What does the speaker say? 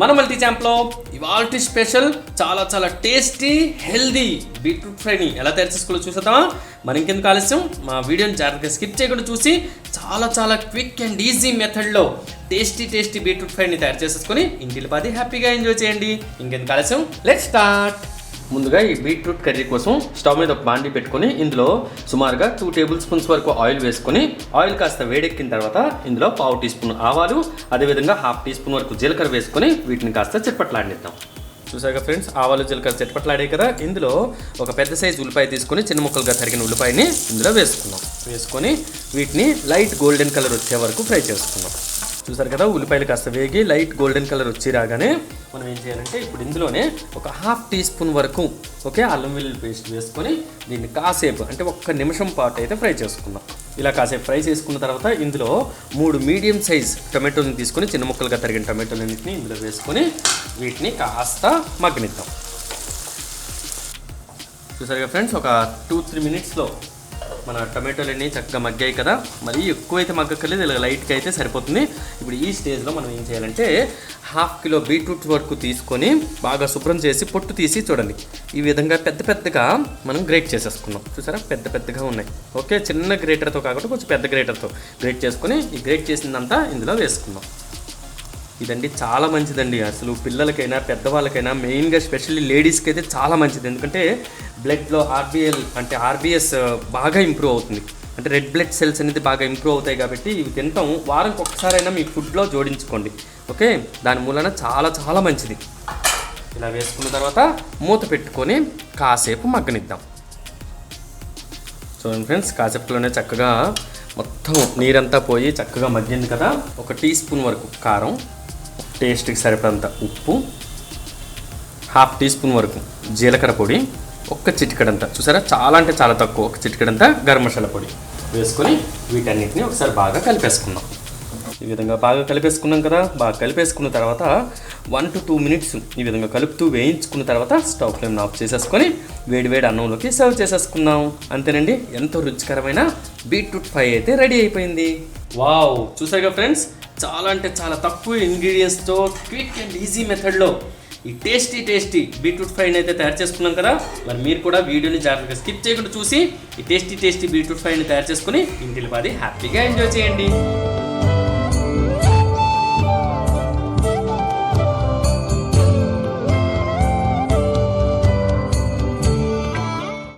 మన మల్టీ ఛాంప్లో ఇవాల్టి స్పెషల్ చాలా చాలా టేస్టీ హెల్దీ బీట్రూట్ ఫ్రైని ఎలా తయారు చేసుకోవాలో చూసేద్దామా? మరి ఇంకెందుకు ఆలస్యం? మా వీడియోని జాగ్రత్తగా స్కిప్ చేయకుండా చూసి చాలా చాలా క్విక్ అండ్ ఈజీ మెథడ్లో టేస్టీ టేస్టీ బీట్రూట్ ఫ్రైని తయారు చేసేసుకొని ఇంటికి పది హ్యాపీగా ఎంజాయ్ చేయండి. ఇంకెందుకు ఆలస్యం? Let start! ముందుగా ఈ బీట్రూట్ కర్రీ కోసం స్టవ్ మీద ఒక బాండి పెట్టుకొని ఇందులో సుమారుగా టూ టేబుల్ స్పూన్స్ వరకు ఆయిల్ వేసుకొని ఆయిల్ కాస్త వేడెక్కిన తర్వాత ఇందులో పావు టీ స్పూన్ ఆవాలు అదేవిధంగా హాఫ్ టీ స్పూన్ వరకు జీలకర్ర వేసుకొని వీటిని కాస్త చిట్పట్లాడిద్దాం చూసారుగా ఫ్రెండ్స్? ఆవాలు జీలకర్ర చిట్పట్లాడే కదా? ఇందులో ఒక పెద్ద సైజు ఉల్లిపాయ తీసుకొని చిన్న ముక్కలుగా తరిగిన ఉల్లిపాయని ఇందులో వేసుకున్నాం వేసుకొని వీటిని లైట్ గోల్డెన్ కలర్ వచ్చే వరకు ఫ్రై చేసుకున్నాం చూసారు కదా ఉల్లిపాయలు కాస్త వేగి లైట్ గోల్డెన్ కలర్ వచ్చి రాగానే మనం ఏం చేయాలంటే ఇప్పుడు ఇందులోనే ఒక హాఫ్ టీ స్పూన్ వరకు ఓకే అల్లం వెల్లుల్లి పేస్ట్ వేసుకొని దీన్ని కాసేపు అంటే ఒక్క నిమిషం పాటు అయితే ఫ్రై చేసుకుందాం. ఇలా కాసేపు ఫ్రై చేసుకున్న తర్వాత ఇందులో మూడు మీడియం సైజ్ టొమాటోని తీసుకొని చిన్న ముక్కలుగా తరిగిన టొమాటోలన్నింటిని ఇందులో వేసుకొని వీటిని కాస్త మగ్గనిద్దాం. చూసారుగా ఫ్రెండ్స్ ఒక టూ త్రీ మినిట్స్లో మన టమాటోలన్నీ చక్కగా మగ్గాయి కదా. మరీ ఎక్కువైతే మగ్గక్కర్లేదు ఇలా లైట్గా అయితే సరిపోతుంది. ఇప్పుడు ఈ స్టేజ్లో మనం ఏం చేయాలంటే హాఫ్ కిలో బీట్రూట్ వరకు తీసుకొని బాగా శుభ్రం చేసి పొట్టు తీసి చూడండి. ఈ విధంగా పెద్ద పెద్దగా మనం గ్రేట్ చేసేసుకున్నాం. చూసారా? పెద్ద పెద్దగా ఉన్నాయి. ఓకే? చిన్న గ్రేటర్తో కాకుండా కొంచెం పెద్ద గ్రేటర్తో గ్రేట్ చేసుకొని ఈ గ్రేట్ చేసిందంతా ఇందులో వేసుకుందాం. ఇదండి చాలా మంచిదండి. అసలు పిల్లలకైనా పెద్దవాళ్ళకైనా మెయిన్గా స్పెషల్లీ లేడీస్కి అయితే చాలా మంచిది. ఎందుకంటే బ్లడ్లో ఆర్బిఎల్ అంటే ఆర్బిఎస్ బాగా ఇంప్రూవ్ అవుతుంది. అంటే రెడ్ బ్లడ్ సెల్స్ అనేది బాగా ఇంప్రూవ్ అవుతాయి కాబట్టి ఇవి తినటం వారానికి ఒక్కసారైనా మీ ఫుడ్లో జోడించుకోండి. ఓకే? దాని మూలన చాలా చాలా మంచిది. ఇలా వేసుకున్న తర్వాత మూత పెట్టుకొని కాసేపు మగ్గనిద్దాం. చూడండి ఫ్రెండ్స్ కాసేపులోనే చక్కగా మొత్తం నీరంతా పోయి చక్కగా మగ్గింది కదా? ఒక టీ స్పూన్ వరకు కారం టేస్ట్కి సరిపడంత ఉప్పు హాఫ్ టీ స్పూన్ వరకు జీలకర్ర పొడి ఒక్క చిటికడంత. చూసారా? చాలా అంటే చాలా తక్కువ. ఒక చిటికడంత గరం మసాలా పొడి వేసుకొని వీటన్నిటిని ఒకసారి బాగా కలిపేసుకుందాం. ఈ విధంగా బాగా కలిపేసుకున్నాం కదా? బాగా కలిపేసుకున్న తర్వాత వన్ టు టూ మినిట్స్ ఈ విధంగా కలుపుతూ వేయించుకున్న తర్వాత స్టవ్ ఫ్లేమ్ ఆఫ్ చేసేసుకొని వేడి వేడి అన్నంలోకి సర్వ్ చేసేసుకుందాం. అంతేనండి? ఎంతో రుచికరమైన బీట్రూట్ ఫ్రై అయితే రెడీ అయిపోయింది. వావ్! చూసారుగా ఫ్రెండ్స్? చాలా అంటే చాలా తక్కువ ఇంగ్రీడియంట్స్తో క్విక్ అండ్ ఈజీ మెథడ్లో ఈ టేస్టీ టేస్టీ బీట్రూట్ ఫ్రైని అయితే తయారు చేసుకున్నాం కదా. మరి మీరు కూడా వీడియోని జాగ్రత్తగా స్కిప్ చేయకుండా చూసి ఈ టేస్టీ టేస్టీ బీట్రూట్ ఫ్రైని తయారు చేసుకుని ఇంటిలో పాది హ్యాపీగా ఎంజాయ్ చేయండి.